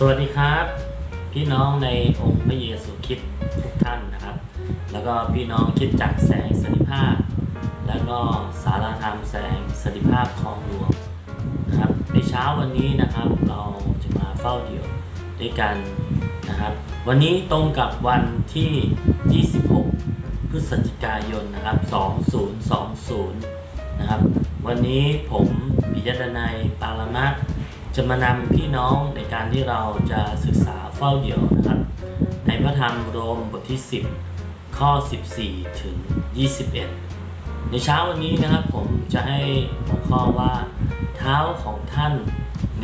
สวัสดีครับ พี่น้องในองค์พระเยซูคริสต์ทุกท่านนะครับ แล้วก็พี่น้องคิดจักแสงสันติภาพ แล้วก็สารธรรมแสงสันติภาพคลองหลวงนะครับในเช้าวันนี้นะครับเราจะมาเฝ้าเดี่ยวด้วยกันนะครับ วันนี้ตรงกับวันที่ 26 พฤศจิกายนนะครับ 2020 นะครับ วันนี้ผมปิยดนัยปารมะ จะมานำพี่น้องในการที่เราจะศึกษาเฝ้าเดี่ยวนะครับ ในพระธรรมโรมบทที่ 10 ข้อ 14 ถึง 21 ในเช้าวันนี้นะครับผมจะให้หัวข้อว่าเท้าของท่าน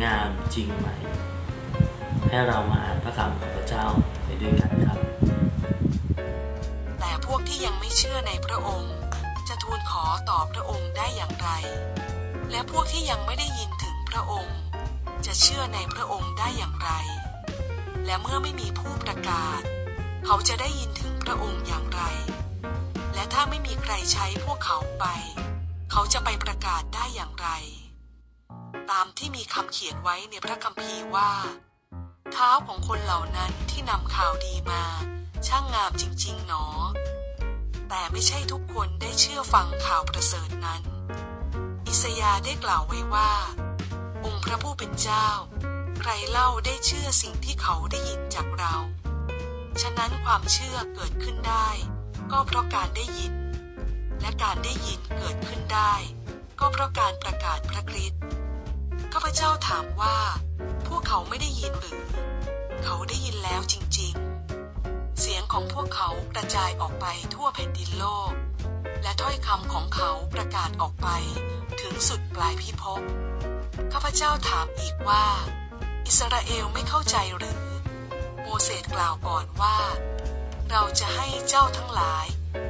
งามจริงไหม ให้เรามาอ่านพระคำของพระเจ้าไปด้วยกันครับ แต่พวกที่ยังไม่เชื่อในพระองค์ จะทูลขอต่อพระองค์ได้อย่างไร และพวกที่ยังไม่ได้ยินถึงพระองค์ จะเชื่อในพระองค์ได้อย่างไร และเมื่อไม่มีผู้ประกาศ เขาจะได้ยินถึงพระองค์อย่างไร และถ้าไม่มีใครใช้พวกเขาไป เขาจะไปประกาศได้อย่างไร ตามที่มีคำเขียนไว้ในพระคัมภีร์ว่า เท้าของคนเหล่านั้นที่นำข่าวดีมา ช่างงามจริงๆหนอ แต่ไม่ใช่ทุกคนได้เชื่อฟังข่าวประเสริฐนั้น อิสยาห์ได้กล่าวไว้ว่า พระผู้เป็นเจ้า ใครเล่าได้เชื่อสิ่งที่เขาได้ยินจากเรา ฉะนั้นความเชื่อเกิดขึ้นได้ ก็เพราะการได้ยิน และการได้ยินเกิดขึ้นได้ ก็เพราะการประกาศพระคริสต์ข้าพเจ้าถามว่า พวกเขาไม่ได้ยินหรือ เขาได้ยินแล้วจริง ๆ เสียงของพวกเขากระจายออกไปทั่วแผ่นดินโลก และถ้อยคำของเขาประกาศออกไป ถึงสุดปลายพิภพ ข้าพเจ้าถามอีกว่า อิสราเอลไม่เข้าใจหรือ โมเสสกล่าวก่อนว่า เราจะให้เจ้าทั้งหลาย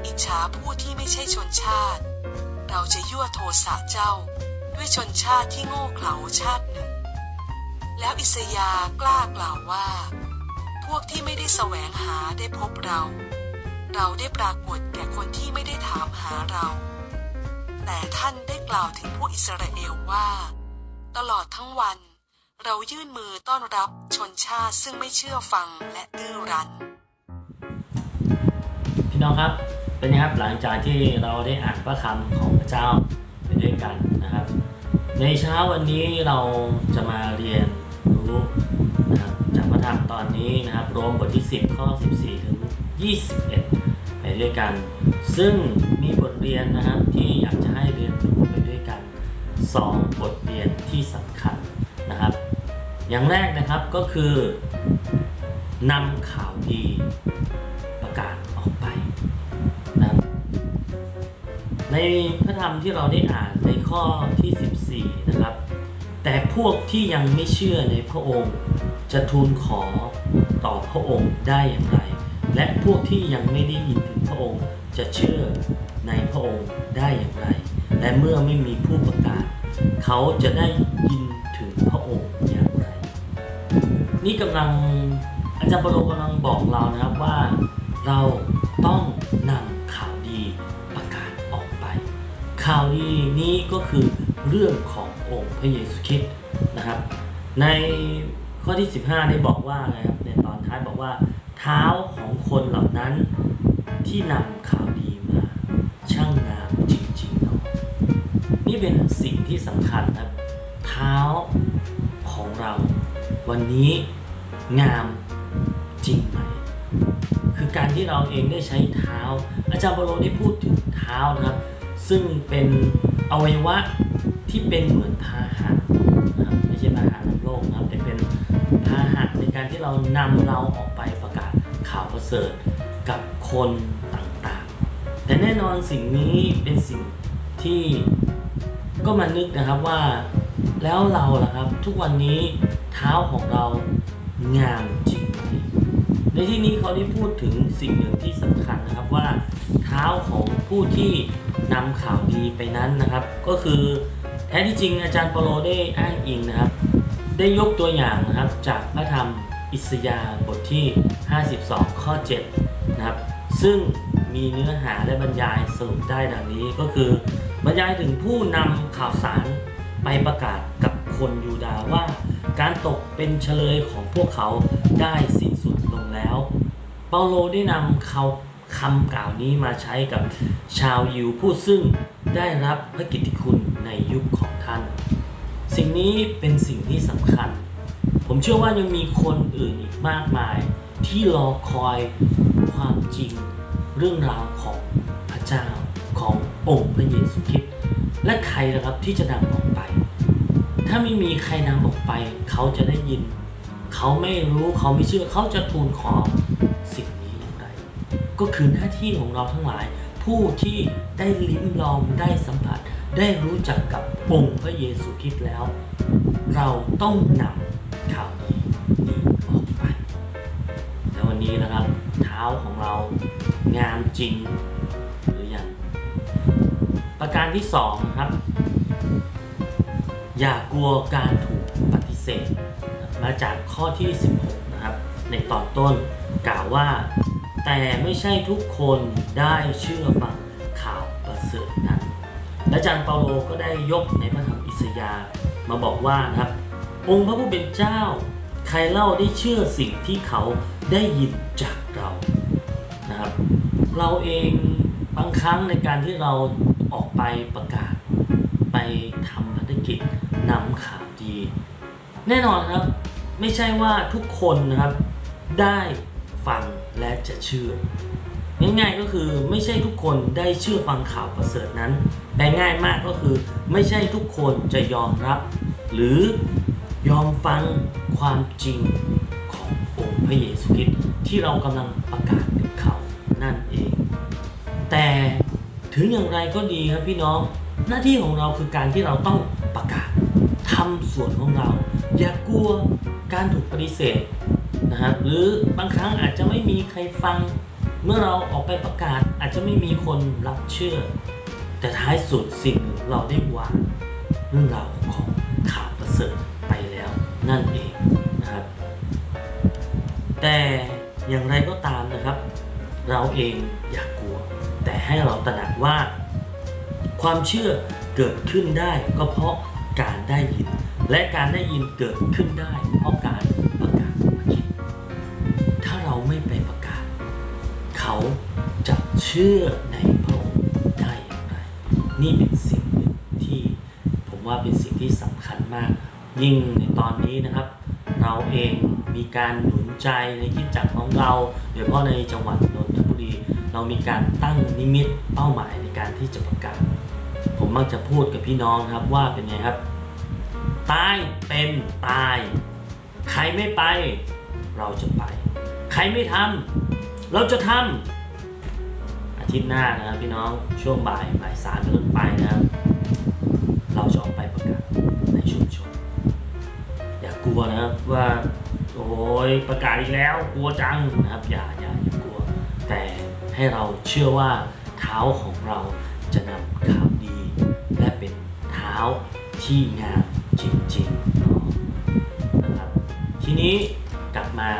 อิจฉาผู้ที่ไม่ใช่ชนชาติ เราจะยั่วโทสะเจ้า ด้วยชนชาติที่โง่เขลาชาติหนึ่ง แล้วอิสยากล้ากล่าวว่า พวกที่ไม่ได้แสวงหาได้พบเรา เราได้ปรากฏแก่คนที่ไม่ได้ถามหาเรา แต่ท่านได้กล่าวถึงผู้อิสราเอลว่า ตลอดทั้งวัน เรายื่นมือต้อนรับชนชาติซึ่งไม่เชื่อฟังและดื้อรั้นพี่น้องครับ เป็นไงครับหลังจากที่เราได้อ่านพระคำของพระเจ้าไปด้วยกันนะครับ ในเช้าวันนี้เราจะมาเรียนรู้นะครับจากพระธรรมตอนนี้นะครับโรมบทที่ 10 ข้อ 14 ถึง 21 ไปด้วยกัน ซึ่งมีบทเรียนนะครับที่ 2 บทเรียนที่สำคัญนะครับ อย่างแรกนะครับก็คือนำข่าวดีประกาศออกไปนะในพระธรรมที่เราได้อ่านในข้อที่ 14 นะครับ แต่พวกที่ยังไม่เชื่อในพระองค์จะทูลขอต่อพระองค์ได้อย่างไร และพวกที่ยังไม่ได้ยินถึงพระองค์จะเชื่อในพระองค์ได้อย่างไร และเมื่อไม่มีผู้ประกาศ เขาจะได้ยินถึงพระองค์อย่างไร นี่กำลังอาจารย์ปโลกำลังบอกเรานะครับว่าเราต้องนำข่าวดีประกาศออกไป ข่าวดีนี้ก็คือเรื่องขององค์พระเยซูคริสต์นะครับ ในข้อที่ 15 ได้บอกว่าไงครับในตอนท้ายบอกว่าเท้าของคนเหล่านั้นที่นำข่าวดีมา ช่างงามจริง นี่เป็นสิ่งที่สำคัญครับ เท้าของเรา วันนี้งามจริงไหม คือการที่เราเองได้ใช้เท้า อาจารย์บรโลได้พูดถึงเท้านะครับ ซึ่งเป็นอวัยวะที่เป็นเหมือนพาหะนะครับไม่ใช่พาหะนำโลกนะครับแต่เป็นพาหะในการที่เรานำเราออกไปประกาศข่าวประเสริฐกับคนต่างๆ แต่แน่นอนสิ่งนี้เป็นสิ่งที่ ก็มานึกนะครับว่าแล้วเราล่ะครับ ทุกวันนี้เท้าของเรางามจริงไหมในที่นี้เขาได้พูดถึงสิ่งหนึ่งที่สำคัญนะครับว่าเท้าของผู้ที่นำข่าวดีไปนั้นนะครับ ก็คือแท้ที่จริงอาจารย์เปโลได้อ้างอิงนะครับ ได้ยกตัวอย่างนะครับจากพระธรรมอิสยาห์บทที่ 52 ข้อ 7 นะครับ ซึ่งมีเนื้อหาและบรรยายสรุปได้ดังนี้ก็คือ บรรยายถึงผู้นำข่าวสารไปประกาศกับคนยูดาห์ว่า การตกเป็นเฉลยของพวกเขาได้สิ้นสุดลงแล้ว เปาโลได้นำเขาคำกล่าวนี้มาใช้กับชาวยิวผู้ซึ่งได้รับพระกิตติคุณในยุคของท่าน สิ่งนี้เป็นสิ่งที่สำคัญ ผมเชื่อว่ายังมีคนอื่นอีกมากมาย ที่รอคอยความจริงเรื่องราวของพระเจ้าของ องค์พระเยซูคริสต์และใครนะครับที่จะนำออกไป ถ้าไม่มีใครนำออกไป เขาจะได้ยิน เขาไม่รู้เขาไม่เชื่อเขาจะทูลขอสิ่งนี้อย่างไร ก็คือหน้าที่ของเราทั้งหลาย ผู้ที่ได้ลิ้มลองได้สัมผัส ได้รู้จักกับองค์พระเยซูคริสต์แล้ว เราต้องนำข่าวดีนี้ออกไป และวันนี้นะครับ เท้าของเรางามจริง ประการที่สองนะครับ อย่ากลัวการถูกปฏิเสธ มาจากข้อที่ 16 นะครับ ในตอนต้นกล่าวว่า แต่ไม่ใช่ทุกคนได้เชื่อฟังข่าวประเสริฐนั้นและอาจารย์เปาโลก็ได้ยกในพระธรรมอิสยาห์มาบอกว่านะครับ องค์พระผู้เป็นเจ้า ใครเล่าได้เชื่อสิ่งที่เขาได้ยินจากเรานะครับ เราเองบางครั้งในการที่เรา ออกไปประกาศ ไปทำภารกิจนำข่าวดี แน่นอนครับ ไม่ใช่ว่าทุกคนนะครับ ได้ฟังและจะเชื่อ ง่ายๆก็คือไม่ใช่ทุกคนได้เชื่อฟังข่าวประเสริฐนั้นแต่ง่ายมากก็คือ ไม่ใช่ทุกคนจะยอมรับ หรือยอมฟังความจริงขององค์พระเยซูคริสต์ที่เรากำลังประกาศกับเขานั่นเอง แต่ ถึงอย่างไรก็ดีครับพี่น้อง หน้าที่ของเราคือการที่เราต้องประกาศทำส่วนของเรา อย่ากลัวการถูกปฏิเสธนะครับหรือบางครั้งอาจจะไม่มีใครฟัง เมื่อเราออกไปประกาศอาจจะไม่มีคนรับเชื่อ แต่ท้ายสุดสิ่งเราได้วางเรื่องราวของข่าวประเสริฐไปแล้วนั่นเองนะครับแต่อย่างไรก็ตามนะครับ เราเองอย่ากลัว แต่ให้เราตระหนักว่า ความเชื่อเกิดขึ้นได้ก็เพราะการได้ยิน และการได้ยินเกิดขึ้นได้ เพราะการประกาศพระคิดถ้าเราไม่ไปประกาศ เขาจะเชื่อในพระองค์ได้อย่างไร นี่เป็นสิ่งหนึ่งที่ผมว่าเป็นสิ่งที่สำคัญมาก ยิ่งในตอนนี้นะครับ เราเองมีการหนุนใจในคิดจักของเราโดยเฉพาะในจังหวัด เรามีการตั้งนิมิตเป้าหมายในการที่จะประกาศ ผมมักจะพูดกับพี่น้องครับว่าเป็นไงครับ ตายเป็นตาย ใครไม่ไป เราจะไป ใครไม่ทำเราจะทำอาทิตย์หน้านะครับพี่น้องช่วงบ่ายบ่ายสามเป็นต้นไปนะครับ เราจะออกไปประกาศในชุมชนอย่ากลัวนะครับว่าโอ้ยประกาศอีกแล้ว กลัวจังนะครับอย่าอย่าอย่ากลัวแต่ ให้เราเชื่อว่าเท้าของเราจะนำข่าวดี และเป็นเท้าที่งามจริงๆนะนะครับทีนี้กลับมา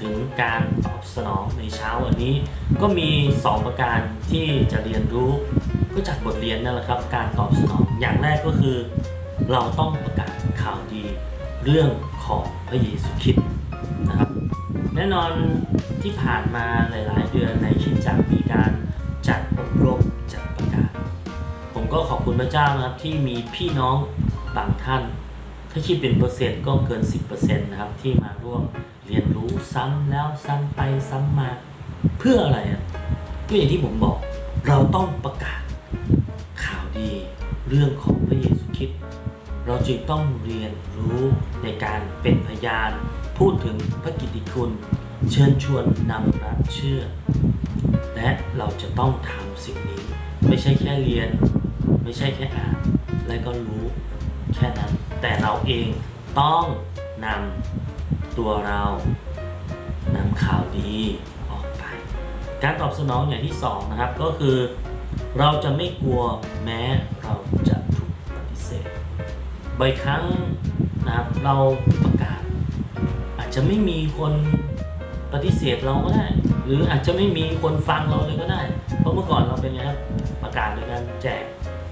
ถึงการตอบสนองในเช้าวันนี้ ก็มี 2 ประการที่จะเรียนรู้ก็จากบทเรียนนั่นแหละครับ การตอบสนองอย่างแรกก็คือ เราต้องประกาศข่าวดีเรื่องของพระเยซูคริสต์นะครับแน่นอนที่ผ่านมาหลาย ๆ เดือน ก็ขอบคุณพระเจ้านะครับที่มีพี่น้องบางท่าน ถ้าคิดเป็นเปอร์เซ็นต์ก็เกิน 10%นะครับที่มาร่วมเรียนรู้ซ้ำแล้วซ้ำไปซ้ำมาเพื่ออะไรอะก็อย่างที่ผมบอกเราต้องประกาศข่าวดีเรื่องของพระเยซูคริสต์เราจึงต้องเรียนรู้ในการเป็นพยาน พูดถึงพระกิตติคุณ เชิญชวนนำรับเชื่อ และเราจะต้องทำสิ่งนี้ ไม่ใช่แค่เรียน ไม่ใช่แค่อ่านและก็รู้แค่นั้น แต่เราเองต้องนำตัวเรานำข่าวดีออกไป การตอบสนองอย่างที่สองนะครับก็คือเราจะไม่กลัวแม้เราจะถูกปฏิเสธบ่อยครั้งนะครับเราประกาศ อาจจะไม่มีคนปฏิเสธเราก็ได้ หรืออาจจะไม่มีคนฟังเราเลยก็ได้ เพราะเมื่อก่อนเราเป็นไงครับประกาศโดยการแจก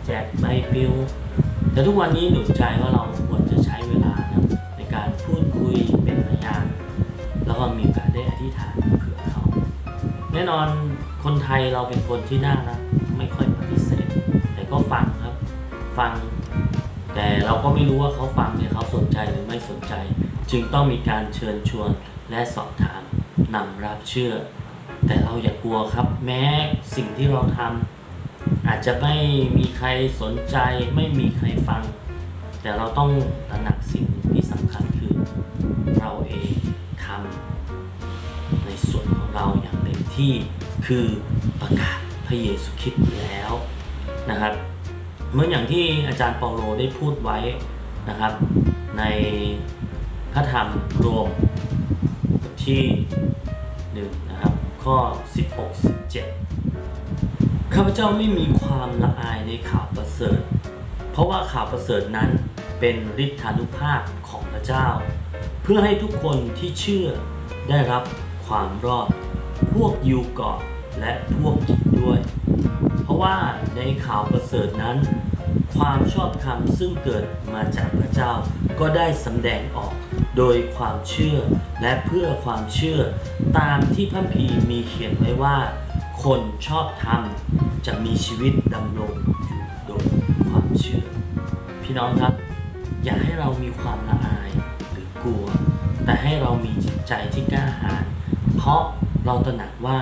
แจกใบปลิว แต่ทุกวันนี้หนุนใจว่าเราควรจะใช้เวลานะในก็มีโอกาสได้อธิษฐานเผื่อเขา แน่นอนคนไทยเราเป็นคนที่น่ารักไม่ค่อยปฏิเสธ แต่ก็ฟังครับฟัง แต่เราก็ไม่รู้ว่าเขาฟังเนี่ยเขาสนใจหรือไม่สนใจ จึงต้องมีการเชิญชวนและสอบถามนำรับเชื่อ แต่เราอย่ากลัวครับ แม้สิ่งที่เราทำ อาจจะไม่มีใครสนใจไม่มีใครฟัง แต่เราต้องตระหนักสิ่งที่สำคัญคือ เราเองทำในส่วนของเราอย่างเต็มที่คือประกาศพระเยซูคริสต์แล้วนะครับเหมื่อนอย่างที่อาจารย์เปาโลได้พูดไว้นะครับ ในพระธรรมรวมบทที่หนึ่งนะครับข้อ 16 17 ข้าพเจ้าไม่มีความละอายในข่าวประเสริฐ เพราะว่าข่าวประเสริฐนั้นเป็นฤทธานุภาพของพระเจ้า เพื่อให้ทุกคนที่เชื่อได้รับความรอด พวกยูเกาะและพวกหญิงด้วย เพราะว่าในข่าวประเสริฐนั้น ความชอบธรรมซึ่งเกิดมาจากพระเจ้าก็ได้สำแดงออกโดยความเชื่อและเพื่อความเชื่อตามที่พระคัมภีมีเขียนไว้ว่า คนชอบธรรม จะมีชีวิตดำรงอยู่โดยความเชื่อ พี่น้องครับ อย่าให้เรามีความละอายหรือกลัว แต่ให้เรามีจิตใจที่กล้าหาญเพราะเราตระหนักว่า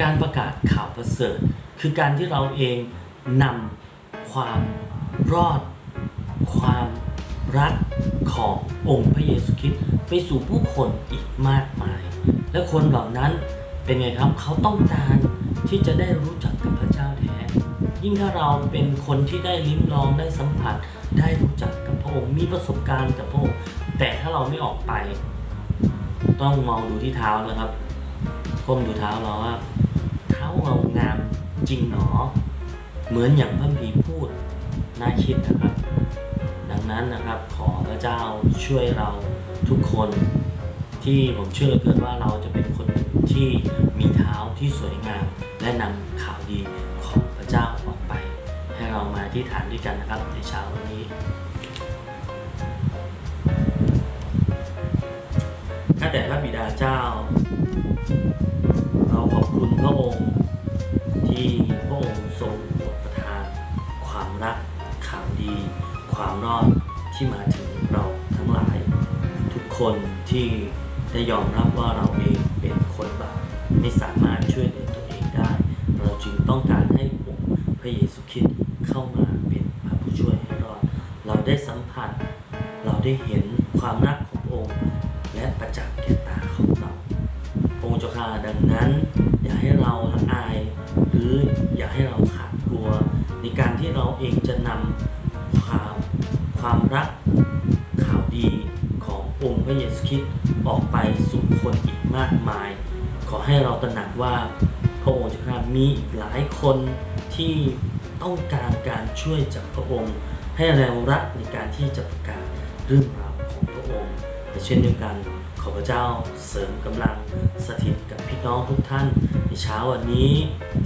การประกาศข่าวประเสริฐ คือการที่เราเองนำความรอด ความรักขององค์พระเยซูคริสต์ไปสู่ผู้คนอีกมากมาย และคนเหล่านั้นเป็นไงครับเขาต้องการที่จะได้รู้จักกับ ยิ่งถ้าเราเป็นคนที่ได้ลิ้มลองได้สัมผัส ได้รู้จักกับพระองค์มีประสบการณ์กับพระองค์แต่ถ้าเราไม่ออกไป ต้องมองดูที่เท้านะครับก้มดูเท้าเราว่าเท้าเรางามจริงหนอ เหมือนอย่างพระพีพูดน่าคิดนะครับ ดังนั้นนะครับขอพระเจ้าช่วยเราทุกคนที่ผมเชื่อเหลือเกินว่าเราจะเป็นคนที่มีเท้าที่สวยงาม และนำข่าวดีของพระเจ้า ออกไปให้เรามาที่ฐานด้วยกันนะครับในเช้าวันนี้ข้าแต่พระบิดาเจ้า เราขอบคุณพระองค์ที่พระองค์ทรงโปรดประทาน ความรักข่าวดี ความรอดที่มาถึงเราทั้งหลาย ทุกคนที่ได้ยอมรับว่าเราเอง ได้เห็นความรักขององค์ และประจักษ์แก่ตาของเราพระองค์เจ้าข้าดังนั้น อย่าให้เราละอาย หรืออย่าให้เราขาดกลัว ในการที่เราเองจะนำความความรักข่าวดีขององค์พระเยซูคริสต์ออกไปสู่คนอีกมากมาย ขอให้เราตระหนักว่าพระองค์เจ้าข้ามีหลายคนที่ต้องการการช่วยจากพระองค์ ให้เรารักในการที่จะประกาศ เรื่องราวของพระองค์แต่เช่นเดียวกันขอพระเจ้าเสริมกำลังสถิตกับพี่น้องทุกท่าน ในเช้าวันนี้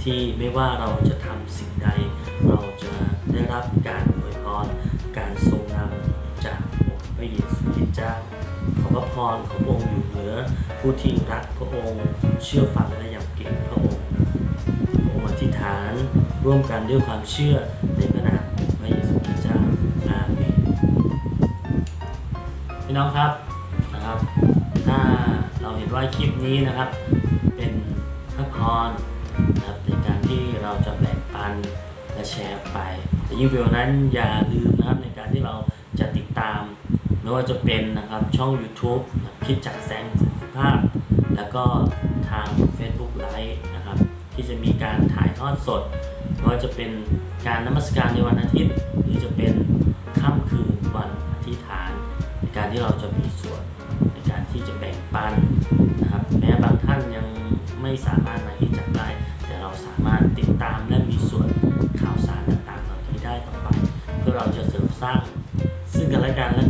ที่ไม่ว่าเราจะทำสิ่งใด เราจะได้รับการอวยพรการทรงนำจากองค์พระเยซูคริสต์เจ้าขอพระพรของพระองค์อยู่เหนือผู้ที่รักพระองค์เชื่อฟังและยำเกรงพระองค์พระองค์อธิษฐานร่วมกันด้วยความเชื่อใน พี่น้องครับนะครับ ถ้าเราเห็นว่าคลิปนี้นะครับ เป็นพระพรนะครับในการที่เราจะแบ่งปันและแชร์ไปแต่ยิ่งไปกว่านั้นอย่าลืมนะครับในการที่เราจะติดตามไม่ว่าจะเป็นนะครับช่อง YouTube คิดจากแสงสุภาพ แล้วก็ทาง Facebook Live นะครับ ที่จะมีการถ่ายทอดสดไม่ว่าจะเป็นการนมัสการในวันอาทิตย์ หรือจะเป็นค่ำคืนวัน การที่เราจะมีส่วนในการที่จะแบ่งปันนะครับ แม้บางท่านยังไม่สามารถมาที่จักได้ แต่เราสามารถติดตามและมีส่วนข่าวสารต่างๆเหล่านี้ได้ต่อไป เพื่อเราจะเสริมสร้างซึ่งกันและกันและ